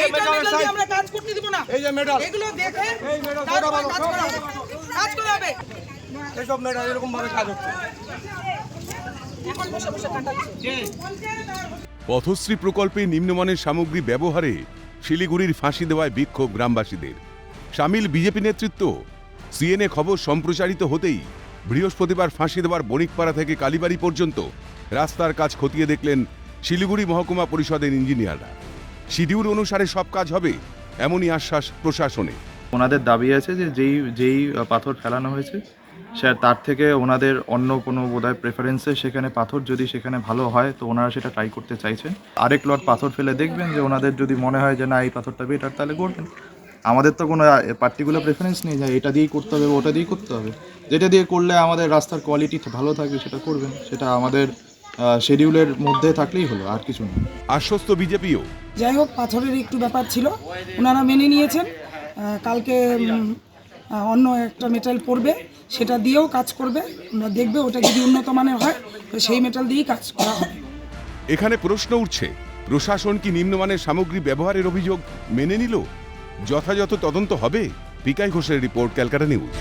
যে এইটা মেটালের মেটাল দিয়ে সাইজ। আমরা কাজ করতে দিব না। এই যে মেটাল এগুলো দেখে তারপর কাজ করা হবে। কাজ করা হবে। এইসব মেটাল এরকম ভাবে কাজ হচ্ছে। এখন বসে বসে কাটা পথশ্রী প্রকল্পে নিম্নমানের সামগ্রী ব্যবহারে শিলিগুড়ির ফাঁসি দেওয়ায় বিক্ষোভ গ্রামবাসীদের। সামিল বিজেপি নেতৃত্ব সিএনএ খবর সম্প্রচারিত হতেই বৃহস্পতিবার ফাঁসি দেওয়ার বণিকপাড়া থেকে কালীবাড়ি পর্যন্ত রাস্তার কাজ খতিয়ে দেখলেন শিলিগুড়ি মহকুমা পরিষদের ইঞ্জিনিয়াররা। শিডিউল অনুসারে সব কাজ হবে, এমনই আশ্বাস প্রশাসনে। ওনাদের দাবি আছে যে যেই যেই পাথর ফেলানো হয়েছে, সে তার থেকে ওনাদের অন্য কোনো বোধহয় প্রেফারেন্সে সেখানে পাথর যদি সেখানে ভালো হয়, তো ওনারা সেটা ট্রাই করতে চাইছেন। আরেক লট পাথর ফেলে দেখবেন যে ওনাদের যদি মনে হয় যে না, এই পাথরটা বেটার তাহলে করবেন। আমাদের তো কোনো পার্টিকুলার প্রেফারেন্স নেই যে এটা দিয়েই করতে হবে, ওটা দিয়েই করতে হবে। যেটা দিয়ে করলে আমাদের রাস্তার কোয়ালিটি ভালো থাকবে, সেটা করবেন। সেটা আমাদের শিডিউলের মধ্যে থাকলেই হলো আর কিছু না। আশ্বস্ত বিজেপিও? যাই হোক পাথরের একটু ব্যাপার ছিল। ওনারা মেনে নিয়েছেন। কালকে অন্য একটা মেটাল পড়বে সেটা দিয়েও কাজ করবে। আমরা দেখবে ওটা যদি উন্নত মানের হয় তো সেই মেটাল দিয়েই কাজ করা হবে। এখানে প্রশ্ন উঠছে প্রশাসন কি নিম্নমানের সামগ্রী ব্যবহারের অভিযোগ মেনে নিল? যথাযথ তদন্ত হবে? পিকাই ঘোষের রিপোর্ট ক্যালকাটা নিউজ।